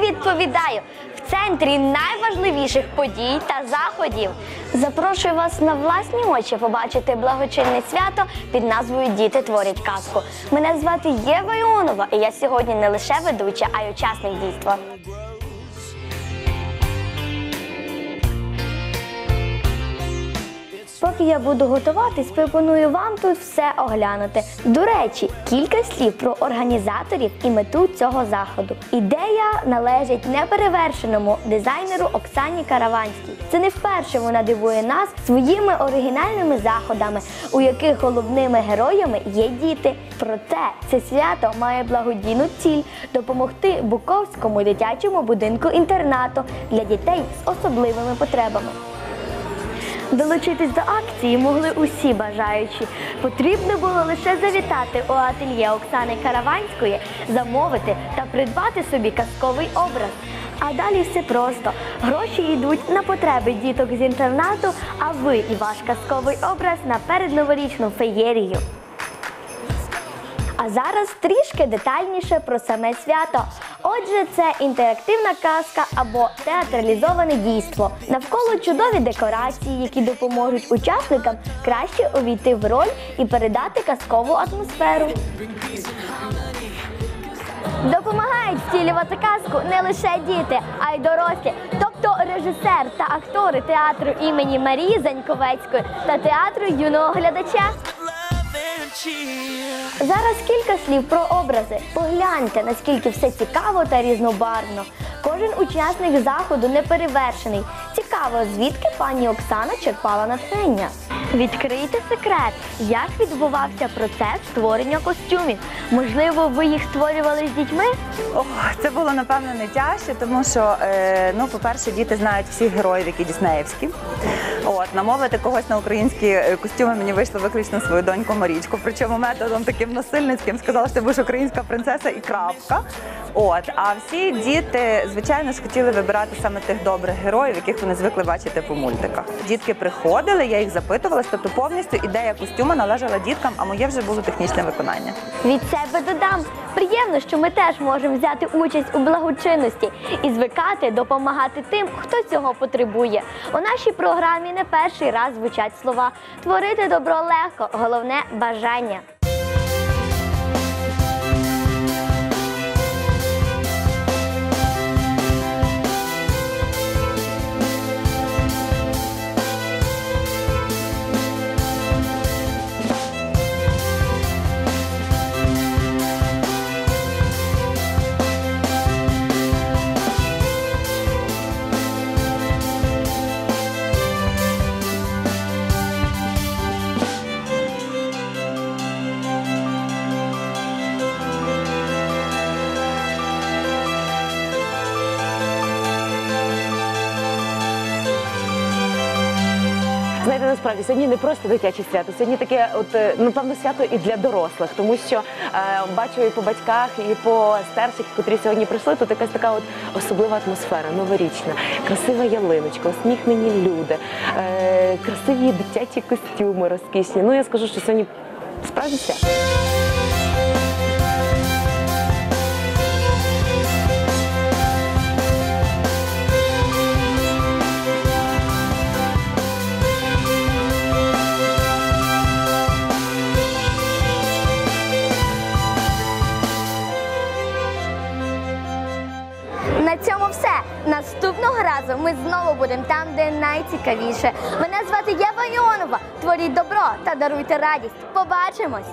відповідаю в центрі найважливіших подій та заходів. Запрошую вас на власні очі побачити благочинне свято під назвою Діти творять казку. Мене звати Єва Іонова, і я сьогодні не лише ведуча, а й учасник дійства. Поки я буду готуватись, пропоную вам тут все оглянути. До речі, кілька слів про організаторів і мету цього заходу. Ідея належить неперевершеному дизайнеру Оксані Караванській. Це не вперше вона дивує нас своїми оригінальними заходами, у яких головними героями є діти. Проте це свято має благодійну ціль допомогти Буковському дитячому будинку інтернату для дітей з особливими потребами. Долучитись до акції могли усі бажаючі. Потрібно було лише завітати у ательє Оксани Караванської, замовити та придбати собі казковий образ. А далі все просто. Гроші йдуть на потреби діток з інтернату, а ви і ваш казковий образ на передноворічну феєрію. А зараз трішки детальніше про саме свято. Отже, це інтерактивна казка або театралізоване дійство. Навколо чудові декорації, які допоможуть учасникам краще увійти в роль і передати казкову атмосферу. Допомагають втілювати казку не лише діти, а й дорослі. Тобто режисер та актори театру імені Марії Заньковецької та театру юного глядача. Зараз кілька слів про образи. Погляньте, наскільки все цікаво та різнобарвно. Кожен учасник заходу не перевершений. Цікаво, звідки пані Оксана черпала натхнення. Відкрийте секрет, як відбувався процес створення костюмів. Можливо, ви їх створювали з дітьми? Ох, це було напевно не тяжче, тому що е, ну, по-перше, діти знають всіх героїв, які діснеївські. От намовити когось на українські е, костюми мені вийшло виключно свою доньку Марічку. Причому методом таким насильницьким сказала, що ти будеш українська принцеса і крапка. От, а всі діти, звичайно ж, хотіли вибирати саме тих добрих героїв, яких вони звикли бачити по мультиках. Дітки приходили, я їх запитувала, тобто повністю ідея костюма належала діткам, а моє вже було технічне виконання. Від себе додам. Приємно, що ми теж можемо взяти участь у благочинності і звикати допомагати тим, хто цього потребує. У нашій програмі не перший раз звучать слова творити добро легко, головне бажання. Насправді сьогодні не просто дитяче свято, сьогодні таке, от е, напевно, свято і для дорослих, тому що е, бачу і по батьках, і по старших, котрі сьогодні прийшли. Тут якась така от особлива атмосфера, новорічна, красива ялиночка, усміхнені люди, е, красиві дитячі костюми розкішні. Ну я скажу, що сьогодні справді свято. Наступного разу ми знову будемо там, де найцікавіше. Мене звати Єва Іонова. Творіть добро та даруйте радість. Побачимось!